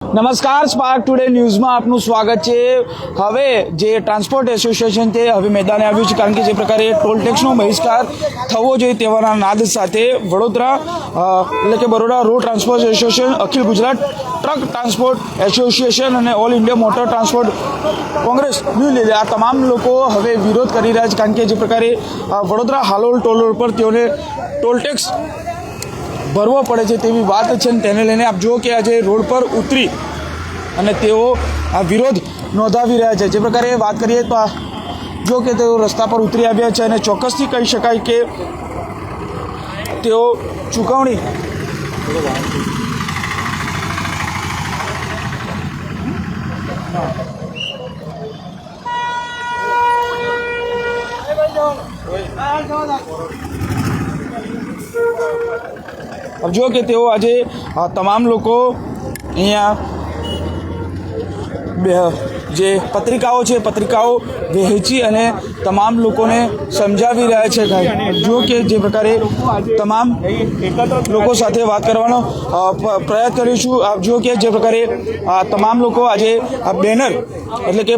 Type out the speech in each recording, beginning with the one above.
નમસ્કાર spark today ન્યૂઝમાં આપનું સ્વાગત છે. હવે જે ટ્રાન્સપોર્ટ એસોસિએશન છે, હવે મેદાને આવ્યું છે, કારણ કે જે પ્રકારે ટોલ ટેક્સનો બહિષ્કાર થવો જોઈએ તેવાના નાદ સાથે વડોદરા એટલે કે બરોડા રોડ ટ્રાન્સપોર્ટ એસોસિએશન અખિલ ગુજરાત ટ્રક ટ્રાન્સપોર્ટ એસોસિએશન અને ઓલ ઇન્ડિયા મોટર ટ્રાન્સપોર્ટ કોંગ્રેસની લીધે આ તમામ લોકો હવે વિરોધ કરી રહ્યા છે, કારણ કે જે પ્રકારે વડોદરા હાલોલ ટોલ રોડ પર તેઓને ટોલ ટેક્સ ભરવો પડે છે તેવી વાત છે ને તેને લઈને આપ જુઓ કે આજે રોડ પર ઉતરી અને તેઓ આ વિરોધ નોંધાવી રહ્યા છે. જે પ્રકારે વાત કરીએ તો આ જો કે તેઓ રસ્તા પર ઉતરી આવ્યા છે અને ચોક્કસથી કહી શકાય કે તેઓ ચૂકવણી अब જો કે તેઓ આજે તમામ લોકો અહીંયા જે પત્રિકાઓ છે પત્રિકાઓ વહેંચી અને તમામ લોકોને સમજાવી રહ્યા છે જો કે જે પ્રકારે તમામ લોકો સાથે વાત કરવાનો પ્રયાસ કરીશું આપ જો કે જે પ્રકારે આ તમામ લોકો આજે આ બેનર એટલે કે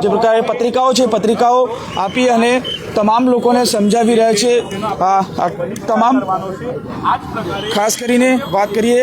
જે પ્રકારે પત્રિકાઓ છે પત્રિકાઓ આપી અને તમામ લોકોને સમજાવી રહ્યા છે. તમામ ખાસ કરીને વાત કરીએ.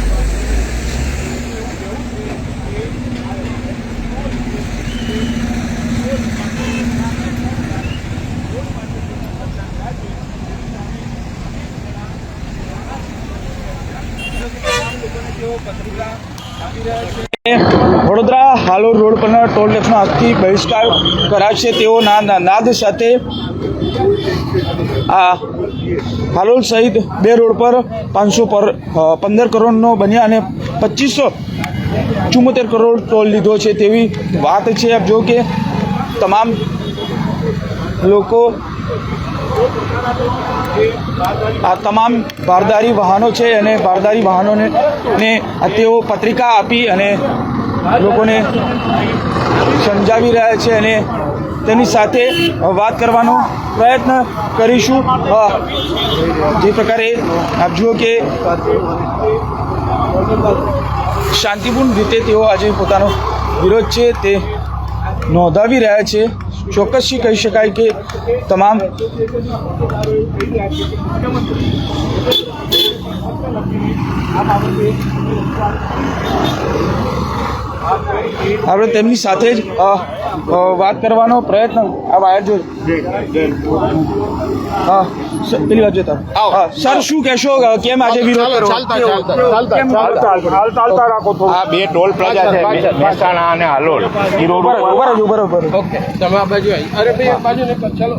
વડોદરા હાલોર રોડ પરના ટોલ ટેક્સનો આજથી બહિષ્કાર કરાશે તેઓ ના ના- નાદ સાથે આ હાલોલ સહિત બે રોડ પર પાંચસો પર પંદર કરોડનો બન્યા અને પચીસો ચુમ્મોતેર કરોડ ટોલ લીધો છે તેવી વાત છે. જો કે તમામ લોકો આ તમામ બારદારી વાહનો છે અને બારદારી વાહનોને ને તેઓ પત્રિકા આપી અને લોકોને સમજાવી રહ્યા છે અને તેની સાથે વાત કરવાનો પ્રયત્ન કરીશું. જે પ્રકારે આપ જુઓ કે શાંતિપૂર્ણ રીતે તેઓ આજે પોતાનો વિરોધ છે તે નોંધાવી રહ્યા છે. ચોક્કસથી કહી શકાય કે તમામ આપણે તેમની સાથે જ વાત કરવાનો પ્રયત્ન આ વાયર જો હા પેલી વાત જોતા. હા સર શું કહેશો? કેમ આજે વિરોધ કરો? આ બે ટોલ પ્લાઝા છે મહેસાણા અને હાલોલ. ઈ રોડ ઉપર. બરાબર તમે આ બાજુ અરે ભાઈ બાજુ નહીં ચાલો.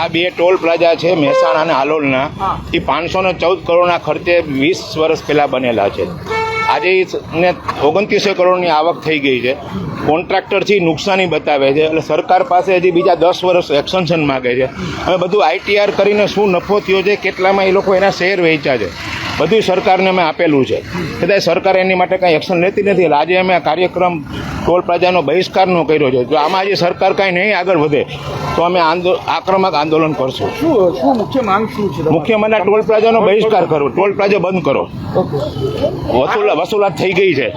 આ બે ટોલ પ્લાઝા છે મહેસાણા અને હાલોલના. એ પાંચસો ને ચૌદ કરોડના ખર્ચે વીસ વર્ષ પહેલા બનેલા છે. આજે ઓગણત્રીસો કરોડની આવક થઈ ગઈ છે. કોન્ટ્રાક્ટરથી નુકસાની બતાવે છે. એટલે સરકાર પાસે હજી બીજા દસ વર્ષ એક્સટેન્શન માગે છે. હવે બધું આઈટીઆર કરીને શું નફો થયો છે કેટલામાં એ લોકો એના શેર વેચ્યા છે. બધું સરકારને અમે આપેલું છે. છતાંય સરકાર એની માટે કાંઈ એક્શન લેતી નથી એટલે આજે અમે આ કાર્યક્રમ ટોલ પ્લાઝાનો બહિષ્કારનો કર્યો છે. જો આમાં આજે સરકાર કાંઈ નહીં આગળ વધે તો અમે આક્રમક આંદોલન કરશું. શું શું મુખ્ય માંગ શું છે મુખ્ય મને ટોલ પ્લાઝાનો બહિષ્કાર કરો. ટોલ પ્લાઝા બંધ કરો. વસૂલ વસૂલાત થઈ ગઈ છે.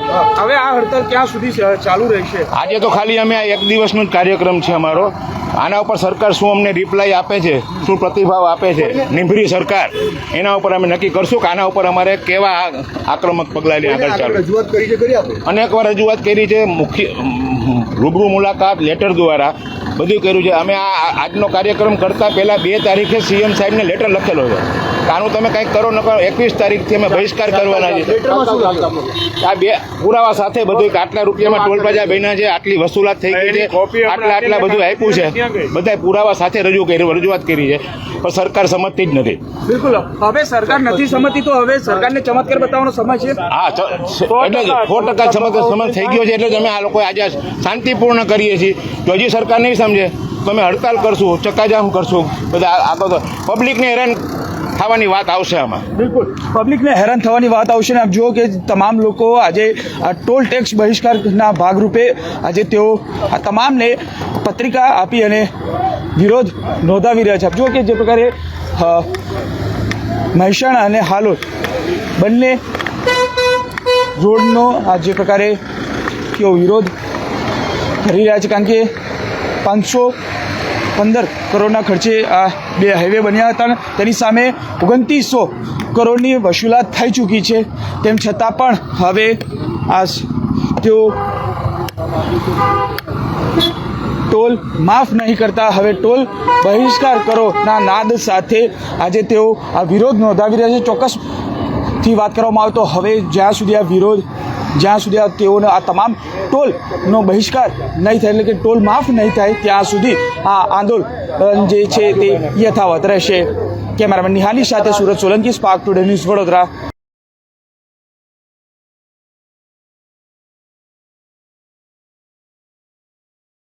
હવે આ હડતાલ ક્યાં સુધી ચાલુ રહેશે? આજે તો ખાલી અમે આ એક દિવસનો જ કાર્યક્રમ છે અમારો. આના ઉપર સરકાર શું અમને રિપ્લાય આપે છે? શું પ્રતિભાવ આપે છે? નિભરી સરકાર. એના ઉપર અમે નક્કી કરશું કે આના ઉપર અમારે કેવા આક્રમક પગલાં લઈને આગળ ચાલુ રજૂઆત કરી છે અનેક વાર રજૂઆત કરી છે મુખ્ય રૂબરૂ મુલાકાત લેટર દ્વારા બધું કર્યું છે. અમે આ આજનો કાર્યક્રમ કરતાં પહેલાં બે તારીખે સીએમ સાહેબને લેટર લખેલો છે. આનું તમે કંઈક કરો ન કરો એકવીસ તારીખથી અમે બહિષ્કાર કરવાના છે લેટરમાં શું લખ્યું આપણે? આ બે પુરાવા સાથે બધું આટલા રૂપિયામાં ટોલ પ્લાઝા બન્યા છે આટલી વસૂલાત થઈ ગઈ છે આટલા આટલા બધું આપ્યું છે. બધા પુરાવા સાથે રજૂ કરી રજૂઆત કરી છે. પણ સરકાર સમજતી જ નથી. બિલકુલ. હવે સરકાર નથી સમજતી તો હવે સરકારને ચમત્કાર બતાવવાનો સમય છે? હા એટલે સો ટકા ચમત્કાર સમજ થઈ ગયો છે એટલે જ અમે આ લોકો આજે શાંતિપૂર્ણ કરીએ છીએ. તો હજી સરકાર નહીં સમજે? તો અમે હડતાલ કરશો, ચક્કાજામ કરશો, બધા આગળ પબ્લિકને હેરાન થવાની વાત આવશે આમાં. બિલકુલ. પબ્લિકને હેરાન થવાની વાત આવશે ને આપ જુઓ કે તમામ લોકો આજે આ ટોલ ટેક્સ બહિષ્કારના ભાગરૂપે આજે તેઓ આ તમામને પત્રિકા આપી અને વિરોધ નોંધાવી રહ્યા છે. આપ જુઓ કે જે પ્રકારે મહેસાણા અને હાલોલ બંને રોડનો આ જે પ્રકારે તેઓ વિરોધ કરી રહ્યા છે. કારણ કે પાંચસો પંદર કરોડના ખર્ચે આ બે હાઈવે બન્યા હતા તેની સામે ઓગણત્રીસો કરોડની વસૂલાત થઈ ચૂકી છે. તેમ છતાં પણ હવે આ તેઓ ટોલ માફ નહીં કરતા. હવે ટોલ બહિષ્કાર કરો ના નાદ સાથે આજે તેઓ આ વિરોધ નોંધાવી રહ્યા છે. ચોક્કસથી વાત કરવામાં આવે તો હવે જ્યાં સુધી આ વિરોધ જ્યાં સુધી આ તેઓને આ તમામ ટોલનો બહિષ્કાર નહીં થાય, એટલે કે ટોલ માફ નહીં થાય, ત્યાં સુધી આ આંદોલન જે છે તે યથાવત રહેશે. કેમેરામેન નિહાલી સાથે Surat Solanki spark today news Vadodara.